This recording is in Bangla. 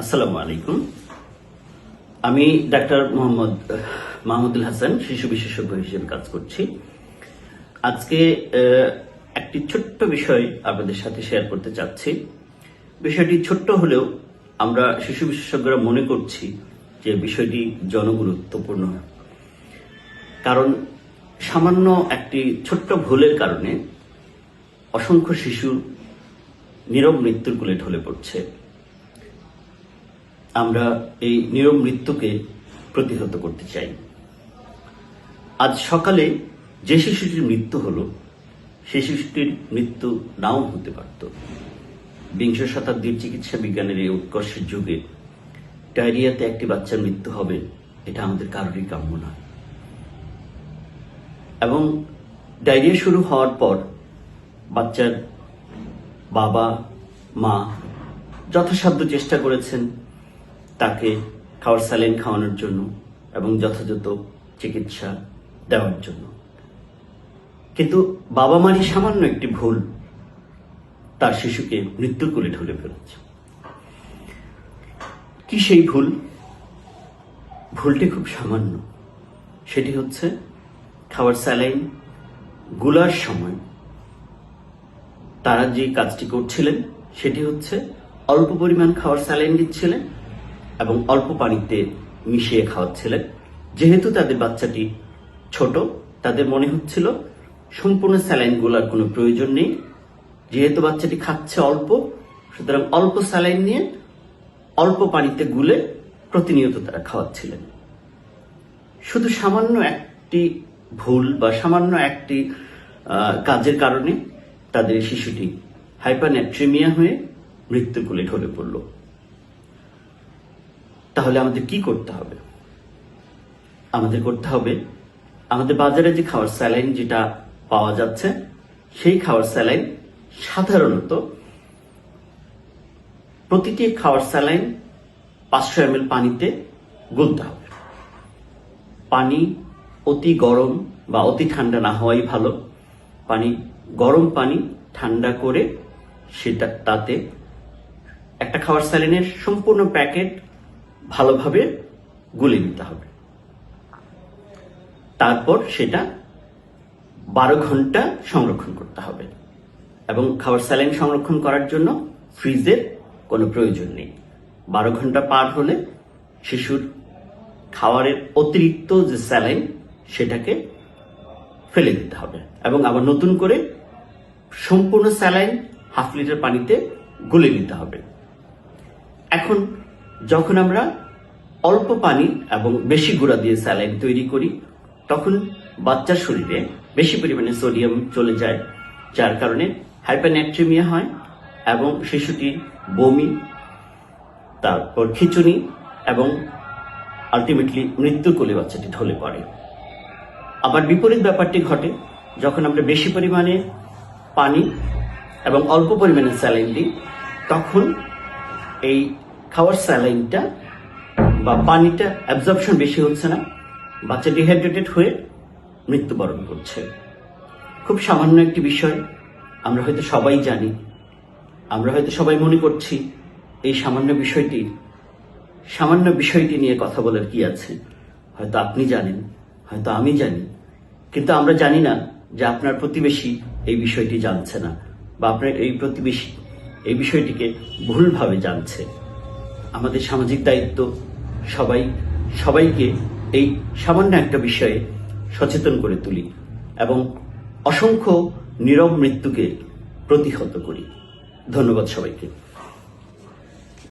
আসসালামু আলাইকুম। আমি ডাক্তার মোহাম্মদ মাহমুদুল হাসান, শিশু বিশেষজ্ঞ হিসেবে কাজ করছি। আজকে একটি ছোট্ট বিষয় আপনাদের সাথে শেয়ার করতে চাচ্ছি। বিষয়টি ছোট্ট হলেও আমরা শিশু বিশেষজ্ঞরা মনে করছি যে বিষয়টি জনগুরুত্বপূর্ণ। কারণ সামান্য একটি ছোট্ট ভুলের কারণে অসংখ্য শিশু নীরব মৃত্যুর কোলে ঢলে পড়ছে। আমরা এই নীরব মৃত্যুকে প্রতিহত করতে চাই। আজ সকালে যে শিশুটির মৃত্যু হলো, সেই শিশুটির মৃত্যু নাও হতে পারত। বিংশ শতাব্দীর চিকিৎসা বিজ্ঞানের এই উৎকর্ষের যুগে ডায়রিয়াতে একটি বাচ্চার মৃত্যু হবে, এটা আমাদের কারোরই কাম্য নয় এবং ডায়রিয়া শুরু হওয়ার পর বাচ্চার বাবা, মা যথাসাধ্য চেষ্টা করেছেন তাকে খাওয়ার স্যালাইন খাওয়ানোর জন্য এবং যথাযথ চিকিৎসা দেওয়ার জন্য। কিন্তু বাবা মারই সামান্য একটি ভুল তার শিশুকে মৃত্যুর কোলে ঢলে ফেলেছে। কি সেই ভুল? ভুলটি খুব সামান্য। সেটি হচ্ছে খাওয়ার স্যালাইনগুলার সময় তারা যে কাজটি করছিলেন, সেটি হচ্ছে অল্প পরিমাণ খাওয়ার স্যালাইন দিচ্ছিলেন এবং অল্প পানিতে মিশিয়ে খাওয়াচ্ছিলেন। যেহেতু তাদের বাচ্চাটি ছোট, তাদের মনে হচ্ছিল সম্পূর্ণ স্যালাইনগুলার কোনো প্রয়োজন নেই। যেহেতু বাচ্চাটি খাচ্ছে অল্প, সুতরাং অল্প স্যালাইন নিয়ে অল্প পানিতে গুলে প্রতিনিয়ত তারা খাওয়াচ্ছিলেন। শুধু সামান্য একটি ভুল বা সামান্য একটি কাজের কারণে তাদের শিশুটি হাইপারন্যাট্রিমিয়া হয়ে মৃত্যুর কোলে ঢলে পড়ল। তাহলে আমাদের কি করতে হবে? আমাদের করতে হবে, আমাদের বাজারে যে খাওয়ার স্যালাইন যেটা পাওয়া যাচ্ছে, সেই খাওয়ার স্যালাইন সাধারণত প্রতিটি খাওয়ার স্যালাইন পাঁচশো এম পানিতে গুলতে হবে। পানি অতি গরম বা অতি ঠান্ডা না হওয়াই ভালো। পানি, গরম পানি ঠান্ডা করে সেটা, তাতে একটা খাওয়ার স্যালাইনের সম্পূর্ণ প্যাকেট ভালোভাবে গুলে নিতে হবে। তারপর সেটা বারো ঘণ্টা সংরক্ষণ করতে হবে এবং খাবার স্যালাইন সংরক্ষণ করার জন্য ফ্রিজের কোনো প্রয়োজন নেই। বারো ঘণ্টা পার হলে শিশুর খাবারের অতিরিক্ত যে স্যালাইন, সেটাকে ফেলে দিতে হবে এবং আবার নতুন করে সম্পূর্ণ স্যালাইন হাফ লিটার পানিতে গুলে নিতে হবে। এখন যখন আমরা অল্প পানি এবং বেশি গুঁড়া দিয়ে স্যালাইন তৈরি করি, তখন বাচ্চার শরীরে বেশি পরিমাণে সোডিয়াম চলে যায়, যার কারণে হাইপারন্যাট্রিমিয়া হয় এবং শিশুটি বমি, তারপর খিচুনি এবং আলটিমেটলি মৃত্যুর কোলে বাচ্চাটি ঢলে পড়ে। আবার বিপরীত ব্যাপারটি ঘটে, যখন আমরা বেশি পরিমাণে পানি এবং অল্প পরিমাণে স্যালাইন দিই, তখন এই খাওয়ার স্যালাইনটা বা পানিটা অ্যাবজর্পশন বেশি হচ্ছে না, বাচ্চা ডিহাইড্রেটেড হয়ে মৃত্যুবরণ করছে। খুব সামান্য একটি বিষয়, আমরা হয়তো সবাই জানি, আমরা হয়তো সবাই মনে করছি এই সামান্য বিষয়টি সামান্য বিষয়টি নিয়ে কথা বলার কি আছে? হয়তো আপনি জানেন, হয়তো আমি জানি, কিন্তু আমরা জানি না যে আপনার প্রতিবেশী এই বিষয়টি জানছে না, বা আপনার এই প্রতিবেশী এই বিষয়টিকে ভুলভাবে জানছে। আমাদের সামাজিক দায়িত্ব, সবাই, সবাইকে এই সামান্য একটা বিষয়ে সচেতন করে তুলি এবং অসংখ্য নীরব মৃত্যুকে প্রতিহত করি। ধন্যবাদ সবাইকে।